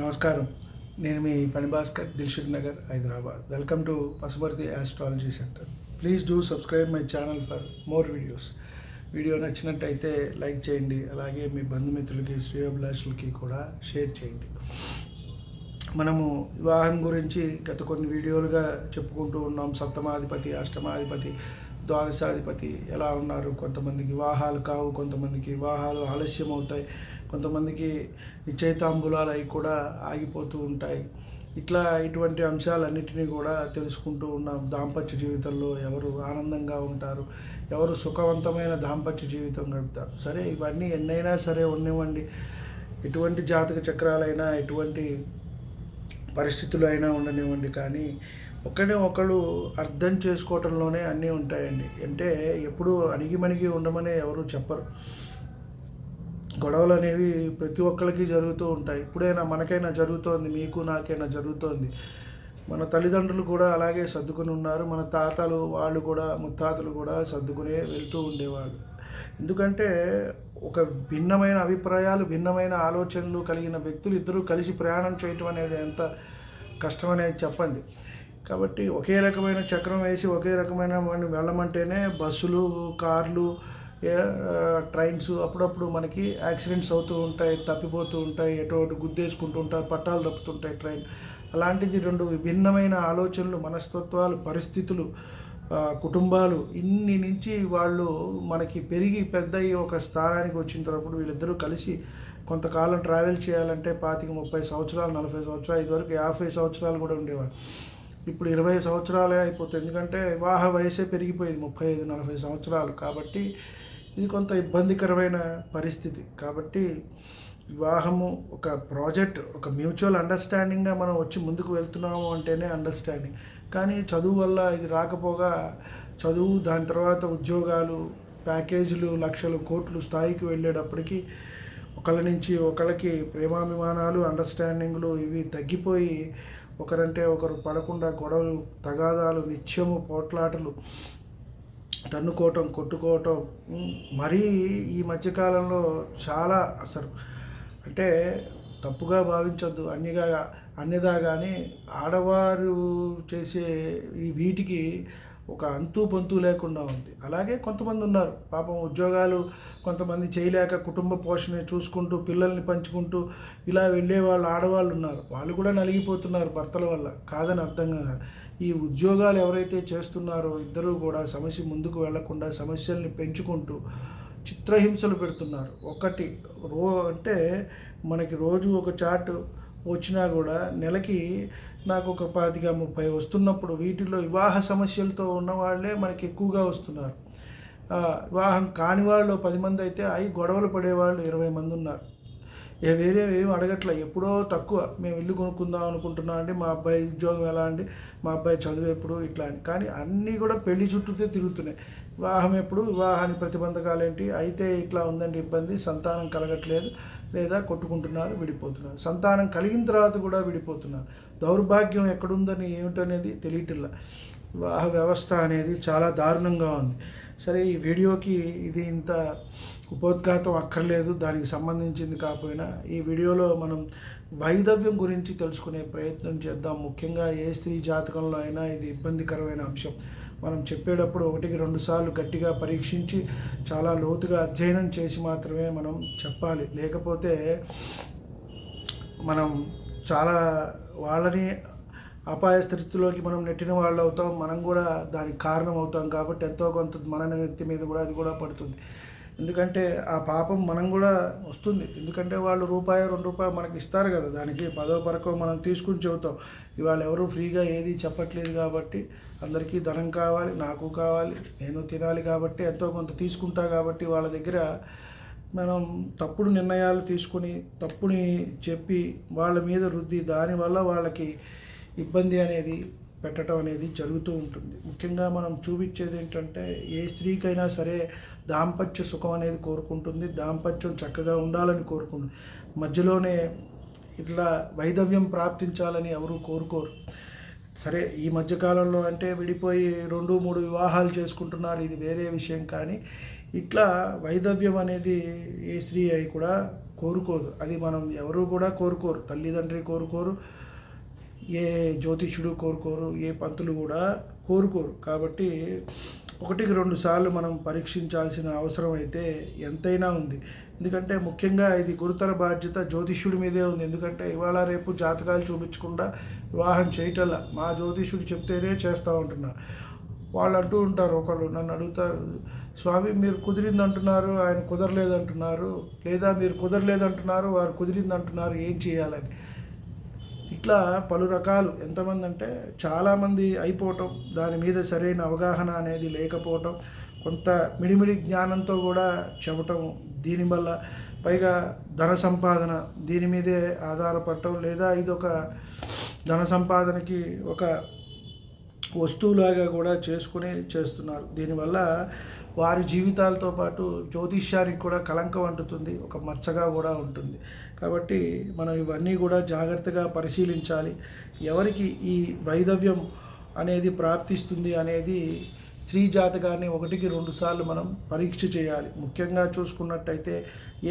నమస్కారం. నేను మీ Phani Bhaskar Dilsukhnagar Hyderabad. Welcome to Pasuparthi astrology centre. Please do subscribe my channel for more videos. Video నచ్చినట్టయితే like చేయండి. అలాగే మీ బంధుమిత్రులకి శ్రేయోభిలాషులకి కూడా share చేయండి. మనము వివాహం గురించి గత కొన్ని వీడియోలుగా చెప్పుకుంటూ ఉన్నాం. సప్తమాధిపతి అష్టమాధిపతి ద్వాదశాధిపతి. ఎలా ఉన్నారు? కొంతమందికి వివాహాలు కావు కొంతమందికి వివాహాలు ఆలస్యం అవుతాయి కొంతమందికి నిశ్చయితాంబులాలు అవి కూడా ఆగిపోతూ ఉంటాయి. ఇట్లా ఇటువంటి అంశాలన్నిటినీ కూడా తెలుసుకుంటూ ఉన్నాం. దాంపత్య జీవితంలో ఎవరు ఆనందంగా ఉంటారు? ఎవరు సుఖవంతమైన దాంపత్య జీవితం గడుపుతారు? సరే ఇవన్నీ ఎన్నైనా సరే ఉన్నివ్వండి. ఎటువంటి జాతక చక్రాలైనా ఎటువంటి పరిస్థితులు అయినా ఉండనివ్వండి. కానీ ఒకరిని ఒకళ్ళు అర్థం చేసుకోవటంలోనే అన్నీ ఉంటాయండి. అంటే ఎప్పుడు అణిగిమణిగి ఉండమని ఎవరు చెప్పరు. గొడవలు అనేవి ప్రతి ఒక్కరికి జరుగుతూ ఉంటాయి. ఇప్పుడైనా మనకైనా జరుగుతోంది మీకు నాకైనా జరుగుతోంది. మన తల్లిదండ్రులు కూడా అలాగే సర్దుకుని ఉన్నారు. మన తాతలు వాళ్ళు కూడా ముత్తాతలు కూడా సర్దుకునే వెళ్తూ ఉండేవాళ్ళు. ఎందుకంటే ఒక భిన్నమైన అభిప్రాయాలు భిన్నమైన ఆలోచనలు కలిగిన వ్యక్తులు ఇద్దరూ కలిసి ప్రయాణం చేయటం అనేది ఎంత కష్టం అనేది చెప్పండి. కాబట్టి ఒకే రకమైన చక్రం వేసి ఒకే రకమైన వెళ్ళమంటేనే బస్సులు కార్లు ట్రైన్స్ అప్పుడప్పుడు మనకి యాక్సిడెంట్స్ అవుతూ ఉంటాయి తప్పిపోతూ ఉంటాయి ఎటో గుద్దేసుకుంటూ ఉంటారు పట్టాలు తప్పుతుంటాయి ట్రైన్. అలాంటిది రెండు విభిన్నమైన ఆలోచనలు మనస్తత్వాలు పరిస్థితులు కుటుంబాలు ఇన్ని నుంచి వాళ్ళు మనకి పెరిగి పెద్ద ఒక స్థానానికి వచ్చిన తర్వాత వీళ్ళిద్దరూ కలిసి కొంతకాలం ట్రావెల్ చేయాలంటే పాతిక ముప్పై సంవత్సరాలు నలభై సంవత్సరాలు ఇదివరకు యాభై సంవత్సరాలు కూడా ఉండేవాళ్ళు. ఇప్పుడు ఇరవై సంవత్సరాలే అయిపోతుంది ఎందుకంటే వివాహ వయసే పెరిగిపోయింది ముప్పై ఐదు నలభై సంవత్సరాలు. కాబట్టి ఇది కొంత ఇబ్బందికరమైన పరిస్థితి. కాబట్టి వివాహము ఒక ప్రాజెక్ట్ ఒక మ్యూచువల్ అండర్స్టాండింగ్గా మనం వచ్చి ముందుకు వెళ్తున్నాము అంటేనే అండర్స్టాండింగ్. కానీ చదువు వల్ల ఇది రాకపోగా చదువు దాని తర్వాత ఉద్యోగాలు ప్యాకేజీలు లక్షలు కోట్లు స్థాయికి వెళ్ళేటప్పటికీ ఒకళ్ళ నుంచి ఒకళ్ళకి ప్రేమాభిమానాలు అండర్స్టాండింగ్లు ఇవి తగ్గిపోయి ఒకరంటే ఒకరు పడకుండా గొడవలు తగాదాలు నిత్యము పోట్లాటలు తన్నుకోవటం కొట్టుకోవటం మరీ ఈ మధ్యకాలంలో చాలా అసలు అంటే తప్పుగా భావించొద్దు. అన్నిగా అన్నిదా కానీ ఆడవారు చేసే ఈ వీటికి ఒక అంతు పంతు లేకుండా ఉంది. అలాగే కొంతమంది ఉన్నారు. పాపం ఉద్యోగాలు కొంతమంది చేయలేక కుటుంబ పోషణ చూసుకుంటూ పిల్లల్ని పంచుకుంటూ ఇలా వెళ్ళే వాళ్ళు ఆడవాళ్ళు ఉన్నారు. వాళ్ళు కూడా నలిగిపోతున్నారు భర్తల వల్ల. కాదని అర్థం కాదు. ఈ ఉద్యోగాలు ఎవరైతే చేస్తున్నారో ఇద్దరూ కూడా సమస్య ముందుకు వెళ్ళకుండా సమస్యల్ని పెంచుకుంటూ చిత్రహింసలు పెడుతున్నారు. ఒకటి రో అంటే మనకి రోజు ఒక చాట్ వచ్చినా కూడా నెలకి నాకు ఒక పాతిక ముప్పై వస్తున్నప్పుడు వీటిలో వివాహ సమస్యలతో ఉన్న వాళ్ళే మనకి ఎక్కువగా వస్తున్నారు. వివాహం కాని వాళ్ళు పది మంది అయితే అవి గొడవలు పడేవాళ్ళు ఇరవై మంది ఉన్నారు. ఏ వేరే ఏం అడగట్లే. ఎప్పుడో తక్కువ మేము ఇల్లు కొనుక్కుందాం అనుకుంటున్నాం అండి మా అబ్బాయి ఉద్యోగం ఎలా అండి మా అబ్బాయి చదువు ఎప్పుడు ఇట్లా అని. కానీ అన్నీ కూడా పెళ్ళి చుట్టూతే తిరుగుతున్నాయి. వివాహం ఎప్పుడు? వివాహానికి ప్రతిబంధకాలు ఏంటి అయితే ఇట్లా ఉందండి ఇబ్బంది. సంతానం కలగట్లేదు లేదా కొట్టుకుంటున్నారు విడిపోతున్నారు. సంతానం కలిగిన తర్వాత కూడా విడిపోతున్నారు. దౌర్భాగ్యం ఎక్కడుందని ఏమిటనేది తెలియటిల్లా వివాహ వ్యవస్థ అనేది చాలా దారుణంగా ఉంది. సరే ఈ వీడియోకి ఇది ఇంత ఉపోద్ఘాతం అక్కర్లేదు. దానికి సంబంధించింది కాకపోయినా ఈ వీడియోలో మనం వైదవ్యం గురించి తెలుసుకునే ప్రయత్నం చేద్దాం. ముఖ్యంగా ఏ స్త్రీ జాతకంలో అయినా ఇది ఇబ్బందికరమైన అంశం. మనం చెప్పేటప్పుడు ఒకటికి రెండు సార్లు గట్టిగా పరీక్షించి చాలా లోతుగా అధ్యయనం చేసి మాత్రమే మనం చెప్పాలి. లేకపోతే మనం చాలా వాళ్ళని అపాయ స్థితిలోకి మనం నెట్టిన వాళ్ళు అవుతాం. మనం కూడా దానికి కారణం అవుతాం కాబట్టి ఎంతో కొంత మన నెత్తి మీద కూడా అది కూడా పడుతుంది. ఎందుకంటే ఆ పాపం మనం కూడా వస్తుంది. ఎందుకంటే వాళ్ళు రూపాయి రెండు రూపాయలు మనకి ఇస్తారు కదా. దానికి పదో పరకో మనం తీసుకుని చెబుతాం. ఇవాళ ఎవరు ఫ్రీగా ఏది చెప్పట్లేదు కాబట్టి అందరికీ ధనం కావాలి నాకు కావాలి నేను తినాలి కాబట్టి ఎంతో కొంత తీసుకుంటా కాబట్టి వాళ్ళ దగ్గర మనం తప్పుడు నిర్ణయాలు తీసుకుని తప్పుని చెప్పి వాళ్ళ మీద రుద్ది దానివల్ల వాళ్ళకి ఇబ్బంది అనేది పెట్టడం అనేది జరుగుతూ ఉంటుంది. ముఖ్యంగా మనం చూపించేది ఏంటంటే ఏ స్త్రీకైనా సరే దాంపత్య సుఖం అనేది కోరుకుంటుంది దాంపత్యం చక్కగా ఉండాలని కోరుకుంటుంది. మధ్యలోనే ఇట్లా వైధవ్యం ప్రాప్తించాలని ఎవరు కోరుకోరు. సరే ఈ మధ్యకాలంలో అంటే విడిపోయి రెండు మూడు వివాహాలు చేసుకుంటున్నారు ఇది వేరే విషయం. కానీ ఇట్లా వైధవ్యం అనేది ఏ స్త్రీ అయి కూడా కోరుకోదు. అది మనం ఎవరు కూడా కోరుకోరు. తల్లిదండ్రి కోరుకోరు ఏ జ్యోతిష్యుడు కోరుకోరు ఏ పంతులు కూడా కోరుకోరు. కాబట్టి ఒకటికి రెండు సార్లు మనం పరీక్షించాల్సిన అవసరం అయితే ఎంతైనా ఉంది. ఎందుకంటే ముఖ్యంగా ఇది గురుతర బాధ్యత జ్యోతిష్యుడి మీదే ఉంది. ఎందుకంటే ఇవాళ రేపు జాతకాలు చూపించకుండా వివాహం చేయటల్లా మా జ్యోతిష్యుడు చెప్తేనే చేస్తూ ఉంటున్నా. వాళ్ళు అంటూ ఉంటారు ఒకళ్ళు నన్ను అడుగుతారు స్వామి మీరు కుదిరింది అంటున్నారు ఆయన కుదరలేదు అంటున్నారు లేదా మీరు కుదరలేదు అంటున్నారు వారు కుదిరింది అంటున్నారు ఏం చేయాలని? ఇట్లా పలు రకాలు. ఎంతమంది అంటే చాలామంది అయిపోవటం దాని మీద సరైన అవగాహన అనేది లేకపోవటం కొంత మిడిమిడి జ్ఞానంతో కూడా చెప్పటం దీనివల్ల పైగా ధన సంపాదన దీని మీదే ఆధారపడటం లేదా ఇది ఒక ధన సంపాదనకి ఒక వస్తువులాగా కూడా చేసుకుని చేస్తున్నారు. దీనివల్ల వారి జీవితాలతో పాటు జ్యోతిష్యానికి కూడా కలంకం అంటుతుంది. ఒక మచ్చగా కూడా ఉంటుంది. కాబట్టి మనం ఇవన్నీ కూడా జాగ్రత్తగా పరిశీలించాలి. ఎవరికి ఈ వైదవ్యం అనేది ప్రాప్తిస్తుంది అనేది స్త్రీ జాతకాన్ని ఒకటికి రెండు సార్లు మనం పరీక్ష చేయాలి. ముఖ్యంగా చూసుకున్నట్టయితే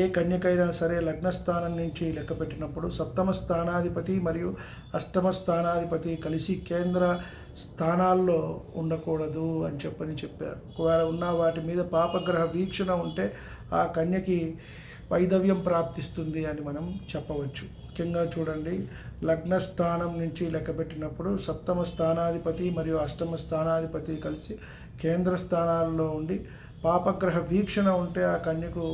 ఏ కన్యకైనా సరే లగ్నస్థానం నుంచి లెక్క పెట్టినప్పుడు సప్తమ స్థానాధిపతి మరియు అష్టమ స్థానాధిపతి కలిసి కేంద్ర స్థానాల్లో ఉండకూడదు అని చెప్పని చెప్పారు. ఒకవేళ ఉన్న వాటి మీద పాపగ్రహ వీక్షణ ఉంటే ఆ కన్యకి వైదవ్యం ప్రాప్తిస్తుంది అని మనం చెప్పవచ్చు. ముఖ్యంగా చూడండి లగ్న స్థానం నుంచి లెక్కపెట్టినప్పుడు సప్తమ స్థానాధిపతి మరియు అష్టమ స్థానాధిపతి కలిసి కేంద్ర స్థానాల్లో ఉండి పాపగ్రహ వీక్షణ ఉంటే ఆ కన్యకు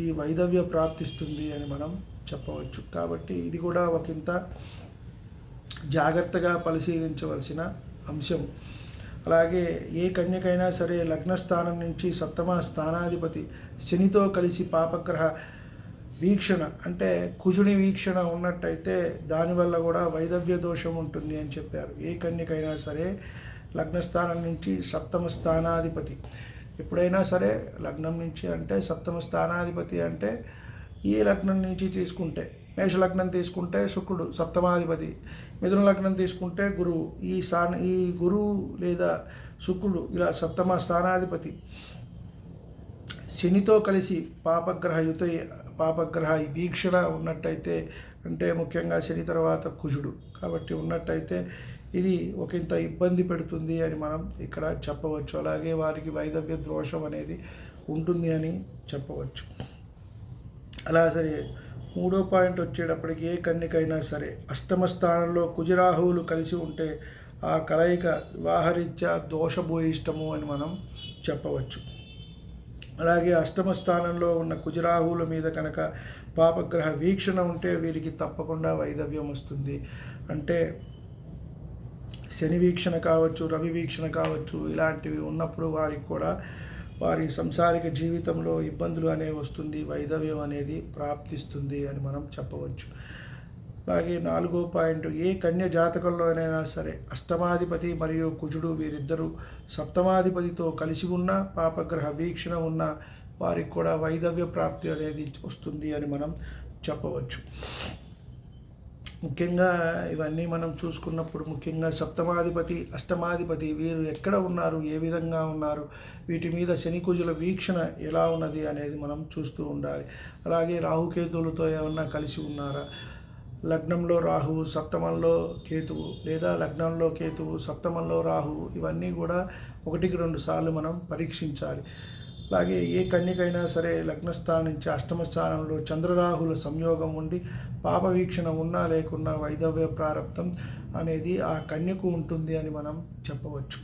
ఈ వైదవ్య ప్రాప్తిస్తుంది అని మనం చెప్పవచ్చు. కాబట్టి ఇది కూడా ఒకంత జాగ్రత్తగా పరిశీలించవలసిన అంశం. అలాగే ఏ కన్యకైనా సరే లగ్నస్థానం నుంచి సప్తమ స్థానాధిపతి శనితో కలిసి పాపగ్రహ వీక్షణ అంటే కుజుని వీక్షణ ఉన్నట్టయితే దానివల్ల కూడా వైదవ్య దోషం ఉంటుంది అని చెప్పారు. ఏ కన్యకైనా సరే లగ్నస్థానం నుంచి సప్తమ స్థానాధిపతి. ఎప్పుడైనా సరే లగ్నం నుంచి అంటే సప్తమ స్థానాధిపతి అంటే ఈ లగ్నం నుంచి తీసుకుంటే మేష లగ్నం తీసుకుంటే శుక్రుడు సప్తమాధిపతి మిథున లగ్నం తీసుకుంటే గురువు. ఈ స్థాన ఈ గురువు లేదా శుక్రుడు ఇలా సప్తమ స్థానాధిపతి. శనితో కలిసి పాపగ్రహ యుత పాపగ్రహ వీక్షణ ఉన్నట్టయితే అంటే ముఖ్యంగా శని తర్వాత కుజుడు. కాబట్టి ఉన్నట్టయితే ఇది ఒకంత ఇబ్బంది పెడుతుంది అని మనం ఇక్కడ చెప్పవచ్చు. అలాగే వారికి వైదవ్య దోషం అనేది ఉంటుంది అని చెప్పవచ్చు. అలా సరే మూడో పాయింట్ వచ్చేటప్పటికి ఏ కన్నికైనా సరే అష్టమ స్థానంలో కుజరాహువులు కలిసి ఉంటే ఆ కలయిక వివాహరీత్యా దోషభూయిష్టము అని మనం చెప్పవచ్చు. అలాగే అష్టమ స్థానంలో ఉన్న కుజరాహువుల మీద కనుక పాపగ్రహ వీక్షణ ఉంటే వీరికి తప్పకుండా వైదవ్యం వస్తుంది. అంటే శని వీక్షణ కావచ్చు రవి వీక్షణ కావచ్చు ఇలాంటివి ఉన్నప్పుడు వారికి కూడా వారి సంసారిక జీవితంలో ఇబ్బందులు అనేవి వస్తుంది వైదవ్యం అనేది ప్రాప్తిస్తుంది అని మనం చెప్పవచ్చు. అలాగే నాలుగో పాయింట్ ఏ కన్య జాతకంలోనైనా సరే అష్టమాధిపతి మరియు కుజుడు వీరిద్దరూ సప్తమాధిపతితో కలిసి ఉన్న పాపగ్రహ వీక్షణ ఉన్న వారికి కూడా వైదవ్య ప్రాప్తి అనేది వస్తుంది అని మనం చెప్పవచ్చు. ముఖ్యంగా ఇవన్నీ మనం చూసుకున్నప్పుడు ముఖ్యంగా సప్తమాధిపతి అష్టమాధిపతి వీరు ఎక్కడ ఉన్నారు ఏ విధంగా ఉన్నారు వీటి మీద శనికుజుల వీక్షణ ఎలా ఉన్నది అనేది మనం చూస్తూ ఉండాలి. అలాగే రాహుకేతువులతో ఏమన్నా కలిసి ఉన్నారా? లగ్నంలో రాహువు సప్తమంలో కేతువు లేదా లగ్నంలో కేతువు సప్తమంలో రాహువు ఇవన్నీ కూడా ఒకటికి రెండు సార్లు మనం పరీక్షించాలి. అలాగే ఏ కన్యకైనా సరే లగ్నస్థానం నుంచి అష్టమ స్థానంలో చంద్రరాహుల సంయోగం ఉండి పాప వీక్షణ ఉన్నా లేకున్నా వైదవ్య ప్రారంభం అనేది ఆ కన్యకు ఉంటుంది అని మనం చెప్పవచ్చు.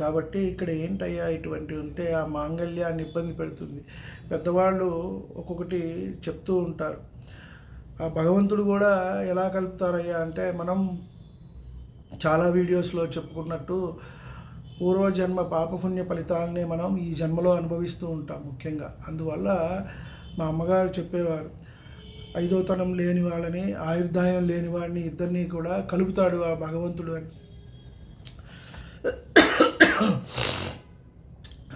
కాబట్టి ఇక్కడ ఏంటయ్యా ఇటువంటి ఉంటే ఆ మాంగళ్యాన్ని ఇబ్బంది పెడుతుంది. పెద్దవాళ్ళు ఒక్కొక్కటి చెప్తూ ఉంటారు. ఆ భగవంతుడు కూడా ఎలా కలుపుతారయ్యా అంటే మనం చాలా వీడియోస్లో చెప్పుకున్నట్టు పూర్వజన్మ పాపపుణ్య ఫలితాలని మనం ఈ జన్మలో అనుభవిస్తూ ఉంటాం ముఖ్యంగా. అందువల్ల మా అమ్మగారు చెప్పేవారు ఐదోతనం లేని వాళ్ళని ఆయుర్దాయం లేని వాడిని ఇద్దరిని కూడా కలుపుతాడు ఆ భగవంతుడు అని.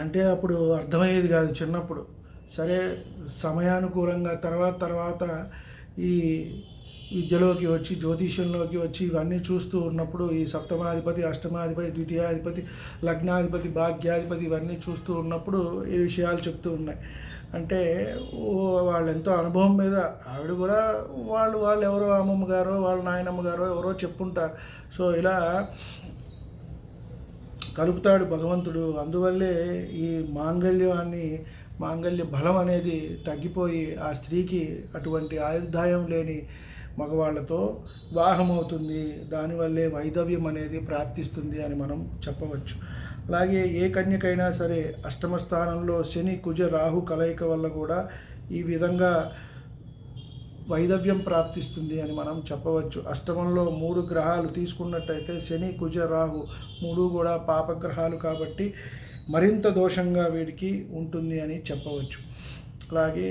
అంటే అప్పుడు అర్థమయ్యేది కాదు చిన్నప్పుడు. సరే సమయానుకూలంగా తర్వాత తర్వాత ఈ విద్యలోకి వచ్చి జ్యోతిష్యంలోకి వచ్చి ఇవన్నీ చూస్తూ ఉన్నప్పుడు ఈ సప్తమాధిపతి అష్టమాధిపతి ద్వితీయాధిపతి లగ్నాధిపతి భాగ్యాధిపతి ఇవన్నీ చూస్తూ ఉన్నప్పుడు ఈ విషయాలు చెప్తూ ఉన్నాయి. అంటే వాళ్ళు ఎంతో అనుభవం మీద ఆవిడ కూడా వాళ్ళు వాళ్ళు ఎవరో అమ్మమ్మ గారో వాళ్ళ నాయనమ్మ గారో ఎవరో చెప్పుంటారు. సో ఇలా కలుపుతాడు భగవంతుడు. అందువల్లే ఈ మాంగళ్యాన్ని మాంగళ్య బలం అనేది తగ్గిపోయి ఆ స్త్రీకి అటువంటి ఆయుర్దాయం లేని మగవాళ్ళతో వివాహమవుతుంది. దానివల్లే వైధవ్యం అనేది ప్రాప్తిస్తుంది అని మనం చెప్పవచ్చు. అలాగే ఏ కన్యకైనా సరే అష్టమ స్థానంలో శని కుజ రాహు కలయిక వల్ల కూడా ఈ విధంగా వైధవ్యం ప్రాప్తిస్తుంది అని మనం చెప్పవచ్చు. అష్టమంలో మూడు గ్రహాలు తీసుకున్నట్టయితే శని కుజ రాహు మూడు కూడా పాపగ్రహాలు కాబట్టి మరింత దోషంగా వీడికి ఉంటుంది అని చెప్పవచ్చు. అలాగే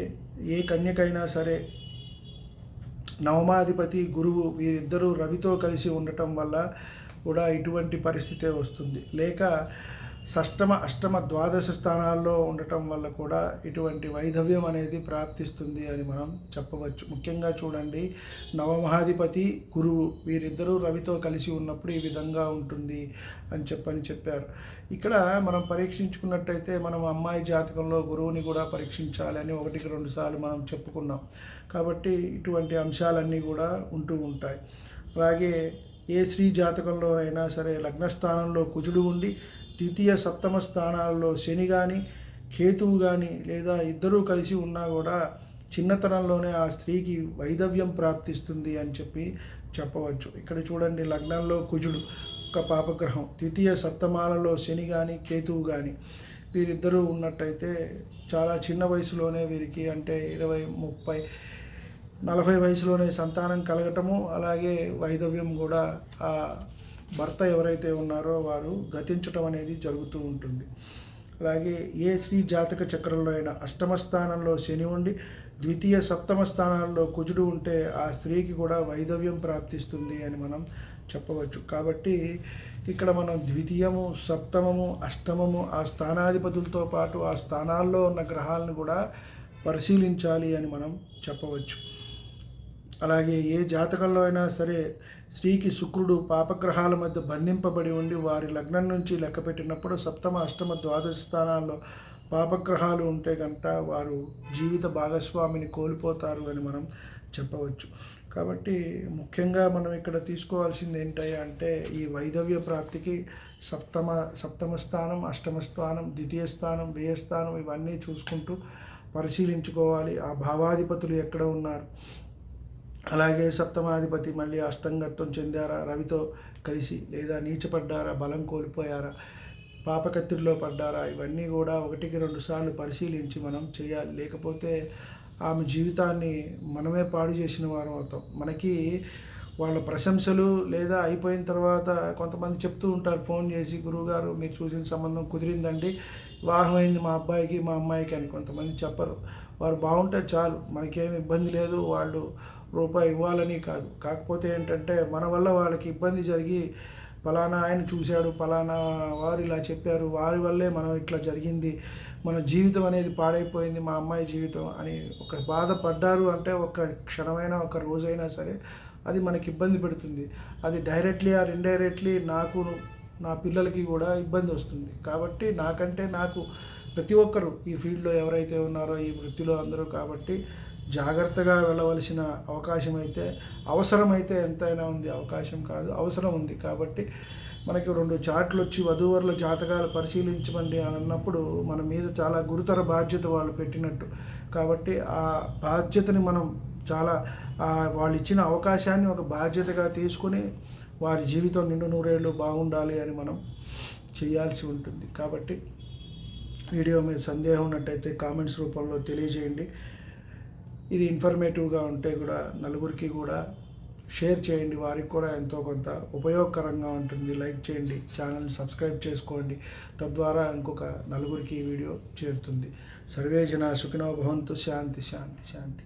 ఏ కన్యకైనా సరే నవమాధిపతి గురువు వీరిద్దరూ రవితో కలిసి ఉండటం వల్ల కూడా ఇటువంటి పరిస్థితే వస్తుంది. లేక షష్టమ అష్టమ ద్వాదశ స్థానాల్లో ఉండటం వల్ల కూడా ఇటువంటి వైధవ్యం అనేది ప్రాప్తిస్తుంది అని మనం చెప్పవచ్చు. ముఖ్యంగా చూడండి నవమహాధిపతి గురువు వీరిద్దరూ రవితో కలిసి ఉన్నప్పుడు ఈ విధంగా ఉంటుంది అని చెప్పని చెప్పారు. ఇక్కడ మనం పరీక్షించుకున్నట్టయితే మనం అమ్మాయి జాతకంలో గురువుని కూడా పరీక్షించాలి అని ఒకటికి రెండు సార్లు మనం చెప్పుకున్నాం. కాబట్టి ఇటువంటి అంశాలన్నీ కూడా ఉంటూ ఉంటాయి. అలాగే ఏ స్త్రీ జాతకంలోనైనా సరే లగ్నస్థానంలో కుజుడు ఉండి ద్వితీయ సప్తమ స్థానాల్లో శని కానీ కేతువు కానీ లేదా ఇద్దరూ కలిసి ఉన్నా కూడా చిన్నతనంలోనే ఆ స్త్రీకి వైధవ్యం ప్రాప్తిస్తుంది అని చెప్పి చెప్పవచ్చు. ఇక్కడ చూడండి లగ్నంలో కుజుడు ఒక పాపగ్రహం. ద్వితీయ సప్తమాలలో శని కానీ కేతువు కానీ వీరిద్దరూ ఉన్నట్టయితే చాలా చిన్న వయసులోనే వీరికి అంటే ఇరవై ముప్పై నలభై వయసులోనే సంతానం కలగటము అలాగే వైధవ్యం కూడా ఆ భర్త ఎవరైతే ఉన్నారో వారు గతించటం అనేది జరుగుతూ ఉంటుంది. అలాగే ఏ శ్రీ జాతక చక్రంలో అయినా అష్టమ స్థానంలో శని ఉండి ద్వితీయ సప్తమ స్థానాల్లో కుజుడు ఉంటే ఆ స్త్రీకి కూడా వైధవ్యం ప్రాప్తిస్తుంది అని మనం చెప్పవచ్చు. కాబట్టి ఇక్కడ మనం ద్వితీయము సప్తమము అష్టమము ఆ స్థానాధిపతులతో పాటు ఆ స్థానాల్లో ఉన్న గ్రహాలను కూడా పరిశీలించాలి అని మనం చెప్పవచ్చు. అలాగే ఏ జాతకంలో అయినా సరే స్త్రీకి శుక్రుడు పాపగ్రహాల మధ్య బంధింపబడి ఉండి వారి లగ్నం నుంచి లెక్క పెట్టినప్పుడు సప్తమ అష్టమ ద్వాదశ స్థానాల్లో పాపగ్రహాలు ఉంటే కనుక వారు జీవిత భాగస్వామిని కోల్పోతారు అని మనం చెప్పవచ్చు. కాబట్టి ముఖ్యంగా మనం ఇక్కడ తీసుకోవాల్సింది ఏంటయ్యా అంటే ఈ వైధవ్య ప్రాప్తికి సప్తమ సప్తమ స్థానం అష్టమ స్థానం ద్వితీయ స్థానం వ్యయ స్థానం ఇవన్నీ చూసుకుంటూ పరిశీలించుకోవాలి. ఆ భావాధిపతులు ఎక్కడ ఉన్నారు? అలాగే సప్తమాధిపతి మళ్ళీ అష్టంగత్వం చెందారా? రవితో కలిసి లేదా నీచపడ్డారా? బలం కోల్పోయారా? పాపకత్తిరిలో పడ్డారా? ఇవన్నీ కూడా ఒకటికి రెండు సార్లు పరిశీలించి మనం చేయాలి. లేకపోతే ఆమె జీవితాన్ని మనమే పాడు చేసిన వారం అవుతాం. మనకి వాళ్ళ ప్రశంసలు లేదా అయిపోయిన తర్వాత కొంతమంది చెప్తూ ఉంటారు ఫోన్ చేసి గురువుగారు మీరు చూసిన సంబంధం కుదిరిందండి వివాహం అయింది మా అబ్బాయికి మా అమ్మాయికి అని కొంతమంది చెప్పరు. వారు బాగుంటే చాలు మనకేమి ఇబ్బంది లేదు వాళ్ళు రూపాయి ఇవ్వాలని కాదు. కాకపోతే ఏంటంటే మన వల్ల వాళ్ళకి ఇబ్బంది జరిగి ఫలానా ఆయన చూశాడు ఫలానా వారు ఇలా చెప్పారు వారి వల్లే మనం ఇట్లా జరిగింది మన జీవితం అనేది పాడైపోయింది మా అమ్మాయి జీవితం అని ఒక బాధపడ్డారు అంటే ఒక క్షణమైనా ఒక రోజైనా సరే అది మనకి ఇబ్బంది పెడుతుంది. అది డైరెక్ట్లీ ఆర్ ఇండైరెక్ట్లీ నాకు నా పిల్లలకి కూడా ఇబ్బంది వస్తుంది. కాబట్టి నాకంటే నాకు ప్రతి ఒక్కరు ఈ ఫీల్డ్లో ఎవరైతే ఉన్నారో ఈ వృత్తిలో అందరూ కాబట్టి జాగ్రత్తగా వెళ్ళవలసిన అవకాశం అయితే అవసరమైతే ఎంతైనా ఉంది. అవకాశం కాదు అవసరం ఉంది. కాబట్టి మనకి రెండు చాట్లు వచ్చి వధూవరుల జాతకాలు పరిశీలించమండి అని అన్నప్పుడు మన మీద చాలా గురుతర బాధ్యత వాళ్ళు పెట్టినట్టు. కాబట్టి ఆ బాధ్యతని మనం చాలా వాళ్ళు ఇచ్చిన అవకాశాన్ని ఒక బాధ్యతగా తీసుకుని వారి జీవితం నిండు నూరేళ్ళు బాగుండాలి అని మనం చేయాల్సి ఉంటుంది. కాబట్టి వీడియో మీద సందేహం ఉన్నట్టయితే కామెంట్స్ రూపంలో తెలియజేయండి. ఇది ఇన్ఫర్మేటివ్గా ఉంటే కూడా నలుగురికి కూడా షేర్ చేయండి. వారికి కూడా ఎంతో కొంత ఉపయోగకరంగా ఉంటుంది. లైక్ చేయండి ఛానల్ని సబ్స్క్రైబ్ చేసుకోండి. తద్వారా ఇంకొక నలుగురికి ఈ వీడియో చేరుతుంది. సర్వే జన సుఖినో భవంతు. శాంతి శాంతి శాంతి.